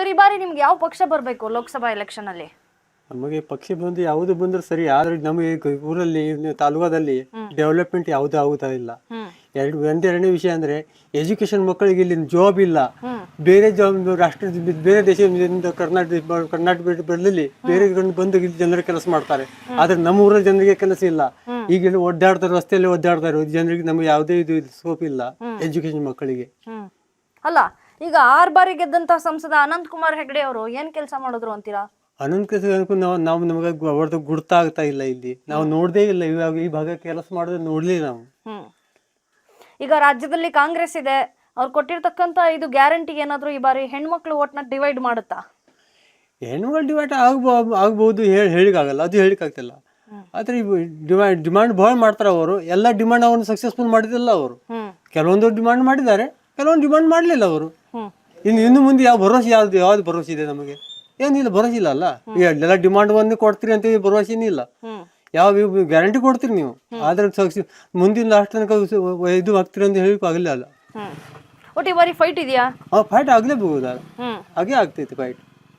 Sir ಈ ಬಾರಿ ನಿಮ್ಗೆ ಯಾವ ಪಕ್ಷ ಬರಬೇಕು ಲೋಕಸಭಾ ಎಲೆಕ್ಷನ್ ಅಲ್ಲಿ? ನಮಗೆ ಪಕ್ಷ ಬಂದು ಯಾವುದು ಬಂದ್ರು ಸರಿ ಆದ್ರೆ ನಮಗೆ ಊರಲ್ಲಿ ತಾಲೂಕಾದಲ್ಲಿ ತಾಲೂಕದಲ್ಲಿ ಡೆವಲಪ್ಮೆಂಟ್ ಯಾವುದು ಆಗುತ್ತಾ ಇಲ್ಲ. ಎರಡು ಒಂದೆರಡನೇ ವಿಷಯ ಅಂದ್ರೆ ಎಜುಕೇಶನ್ ಮಕ್ಕಳಿಗೆ ಇಲ್ಲಿ ಜಾಬ್ ಇಲ್ಲ. ಬೇರೆ ಜಾಬ್ ರಾಷ್ಟ್ರ ಬೇರೆ ದೇಶದಿಂದ ಕರ್ನಾಟಕ ಕರ್ನಾಟಕ ಬರಲಿ ಬೇರೆ ಕಡೆ ಬಂದು ಇಲ್ಲಿ ಜನರು ಕೆಲಸ ಮಾಡ್ತಾರೆ. ಆದ್ರೆ ನಮ್ಮ ಊರ ಜನರಿಗೆ ಕೆಲಸ ಇಲ್ಲ. ಈಗ ಇಲ್ಲಿ ಒಡ್ಡಾಡ್ತಾರೆ ರಸ್ತೆಯಲ್ಲಿ ಒದ್ದಾಡ್ತಾರೆ ಜನರಿಗೆ ನಮಗೆ ಯಾವುದೇ ಇದು ಸ್ಕೋಪ್ ಇಲ್ಲ ಎಜುಕೇಶನ್ ಮಕ್ಕಳಿಗೆ. ಹ್ಮ್. ಅಲ್ಲ ಈಗ ಆರ್ ಬಾರಿ ಗೆದ್ದಂತಹ ಸಂಸದ ಅನಂತ್ ಕುಮಾರ್ ಹೆಗಡೆ ಅವರು ಏನ್ ಕೆಲಸ ಮಾಡಿದ್ರು ಅಂತೀರಾ? ಅನಂತ್ ಕೆಲಸ ನಾವು ನಾವು ನಮಗೆ ಅವ್ರದ್ದು ಗುರ್ತ ಆಗ್ತಾ ಇಲ್ಲ ಇಲ್ಲಿ. ನಾವು ನೋಡದೇ ಇಲ್ಲ. ಇವಾಗ ಈ ಭಾಗ ಕೆಲಸ ಮಾಡೋದು ನೋಡ್ಲಿ ನಾವು. ಹ್ಮ್. ಈಗ ರಾಜ್ಯದಲ್ಲಿ ಕಾಂಗ್ರೆಸ್ ಇದೆ. ಅವ್ರು ಕೊಟ್ಟಿರ್ತಕ್ಕಂತ ಇದು ಗ್ಯಾರಂಟಿ ಏನಾದ್ರು ಈ ಬಾರಿ ಹೆಣ್ಮಕ್ಳು ಓಟ್ನ ಡಿವೈಡ್ ಮಾಡುತ್ತಾ? ಹೆಣ್ಮಕ್ಳು ಡಿವೈಡ್ ಆಗ್ಬೋ ಆಗ್ಬೋದು ಹೇಳಿ ಹೇಳಿಕಾಗಲ್ಲ ಅದು ಹೇಳಿಕ್ಕಾಗ್ತಿಲ್ಲ. ಆದ್ರೆ ಡಿಮ್ಯಾಂಡ್ ಡಿಮಾಂಡ್ ಭಾಳ ಮಾಡ್ತಾರೆ ಅವರು. ಎಲ್ಲ ಡಿಮಾಂಡ್ ಅವ್ರನ್ನ ಸಕ್ಸಸ್ಫುಲ್ ಮಾಡಿದಿಲ್ಲ ಅವರು. ಕೆಲವೊಂದು ಡಿಮಾಂಡ್ ಮಾಡಿದ್ದಾರೆ. ಕೆಲವೊಂದು ಡಿಮಾಂಡ್ ಮಾಡಲಿಲ್ಲ ಅವರು. ಇನ್ನು ಇನ್ನು ಮುಂದೆ ಯಾವ ಭರವಸೆ ಯಾವ್ದು ಯಾವ್ದು ಭರವಸೆ ಇದೆ ನಮಗೆ? ಏನಿಲ್ಲ ಭರವಸೆ ಇಲ್ಲ ಅಲ್ಲ? ಎಲ್ಲ ಡಿಮಾಂಡ್ ಒಂದು ಕೊಡ್ತೀರಿ ಅಂತ ಭರವಸೆನೇ ಇಲ್ಲ ಯಾವ ಗ್ಯಾರಂಟಿ ಕೊಡ್ತೀರಿ ನೀವು? ಆದ್ರೆ ಮುಂದಿನ ಲಾಸ್ಟ್ ತನಕ ಇದು ಆಗ್ತೀರಿ ಅಂತ ಹೇಳಕ್ ಆಗಲಿಲ್ಲ ಅಲ್ಲ. ಒಟ್ಟು ಬಾರಿ ಫೈಟ್ ಇದೆಯಾ? ಫೈಟ್ ಆಗಲೇಬಹುದು ಹಾಗೆ ಆಗ್ತೈತೆ ಫೈಟ್